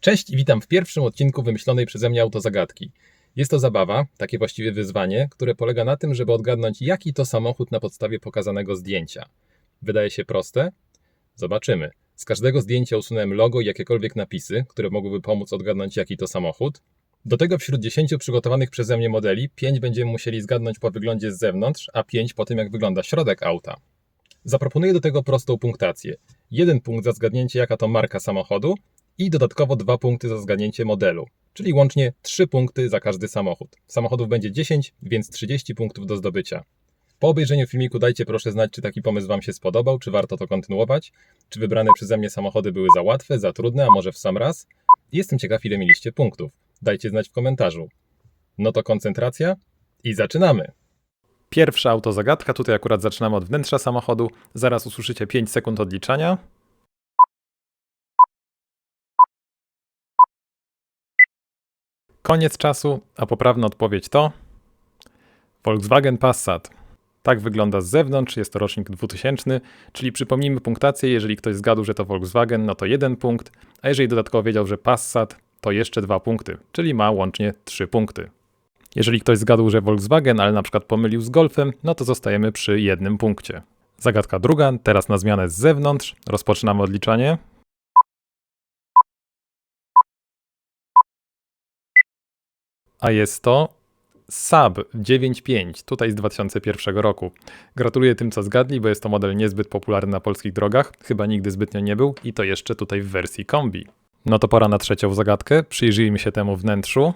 Cześć i witam w pierwszym odcinku wymyślonej przeze mnie autozagadki. Jest to zabawa, takie właściwie wyzwanie, które polega na tym, żeby odgadnąć, jaki to samochód na podstawie pokazanego zdjęcia. Wydaje się proste? Zobaczymy. Z każdego zdjęcia usunąłem logo i jakiekolwiek napisy, które mogłyby pomóc odgadnąć, jaki to samochód. Do tego wśród 10 przygotowanych przeze mnie modeli, 5 będziemy musieli zgadnąć po wyglądzie z zewnątrz, a 5 po tym, jak wygląda środek auta. Zaproponuję do tego prostą punktację. Jeden punkt za zgadnięcie, jaka to marka samochodu, i dodatkowo dwa punkty za zgadnięcie modelu, czyli łącznie 3 punkty za każdy samochód. Samochodów będzie 10, więc 30 punktów do zdobycia. Po obejrzeniu filmiku dajcie proszę znać, czy taki pomysł Wam się spodobał, czy warto to kontynuować, czy wybrane przeze mnie samochody były za łatwe, za trudne, a może w sam raz. Jestem ciekaw, ile mieliście punktów. Dajcie znać w komentarzu. No to koncentracja i zaczynamy! Pierwsza autozagadka, tutaj akurat zaczynamy od wnętrza samochodu. Zaraz usłyszycie 5 sekund odliczania. Koniec czasu, a poprawna odpowiedź to Volkswagen Passat. Tak wygląda z zewnątrz, jest to rocznik 2000, czyli przypomnijmy punktację, jeżeli ktoś zgadł, że to Volkswagen, no to jeden punkt, a jeżeli dodatkowo wiedział, że Passat, to jeszcze dwa punkty, czyli ma łącznie trzy punkty. Jeżeli ktoś zgadł, że Volkswagen, ale na przykład pomylił z Golfem, no to zostajemy przy jednym punkcie. Zagadka druga, teraz na zmianę z zewnątrz. Rozpoczynamy odliczanie. A jest to Saab 9.5, tutaj z 2001 roku. Gratuluję tym, co zgadli, bo jest to model niezbyt popularny na polskich drogach, chyba nigdy zbytnio nie był i to jeszcze tutaj w wersji kombi. No to pora na trzecią zagadkę, przyjrzyjmy się temu wnętrzu.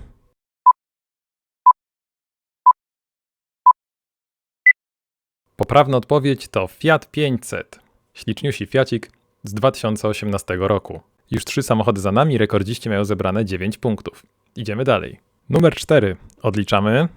Poprawna odpowiedź to Fiat 500. Śliczniusi Fiacik z 2018 roku. Już trzy samochody za nami, rekordziści mają zebrane 9 punktów. Idziemy dalej. Numer 4. Odliczamy.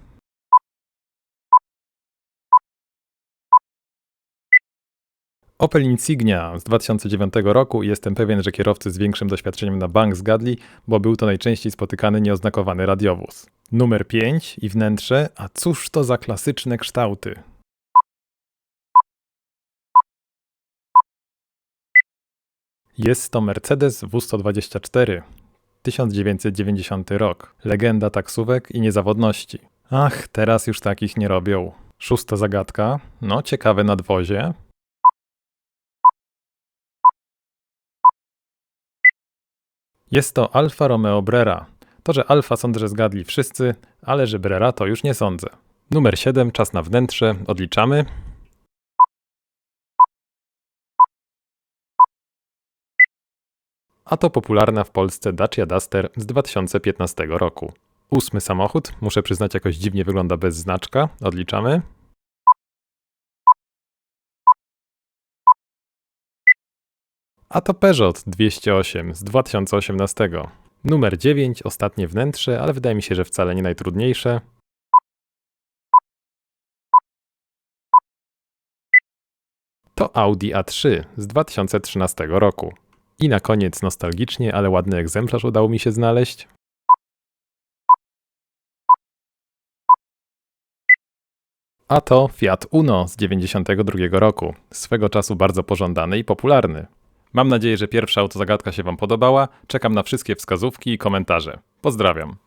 Opel Insignia z 2009 roku i jestem pewien, że kierowcy z większym doświadczeniem na bank zgadli, bo był to najczęściej spotykany nieoznakowany radiowóz. Numer 5 i wnętrze, a cóż to za klasyczne kształty? Jest to Mercedes W124. 1990 rok. Legenda taksówek i niezawodności. Ach, teraz już takich nie robią. Szósta zagadka. No, ciekawe nadwozie. Jest to Alfa Romeo Brera. To, że Alfa sądzę, że zgadli wszyscy, ale że Brera to już nie sądzę. Numer 7, czas na wnętrze. Odliczamy. A to popularna w Polsce Dacia Duster z 2015 roku. Ósmy samochód, muszę przyznać jakoś dziwnie wygląda bez znaczka, odliczamy. A to Peugeot 208 z 2018. Numer 9, ostatnie wnętrze, ale wydaje mi się, że wcale nie najtrudniejsze. To Audi A3 z 2013 roku. I na koniec nostalgicznie, ale ładny egzemplarz udało mi się znaleźć. A to Fiat Uno z 92 roku, swego czasu bardzo pożądany i popularny. Mam nadzieję, że pierwsza autozagadka się Wam podobała. Czekam na wszystkie wskazówki i komentarze. Pozdrawiam.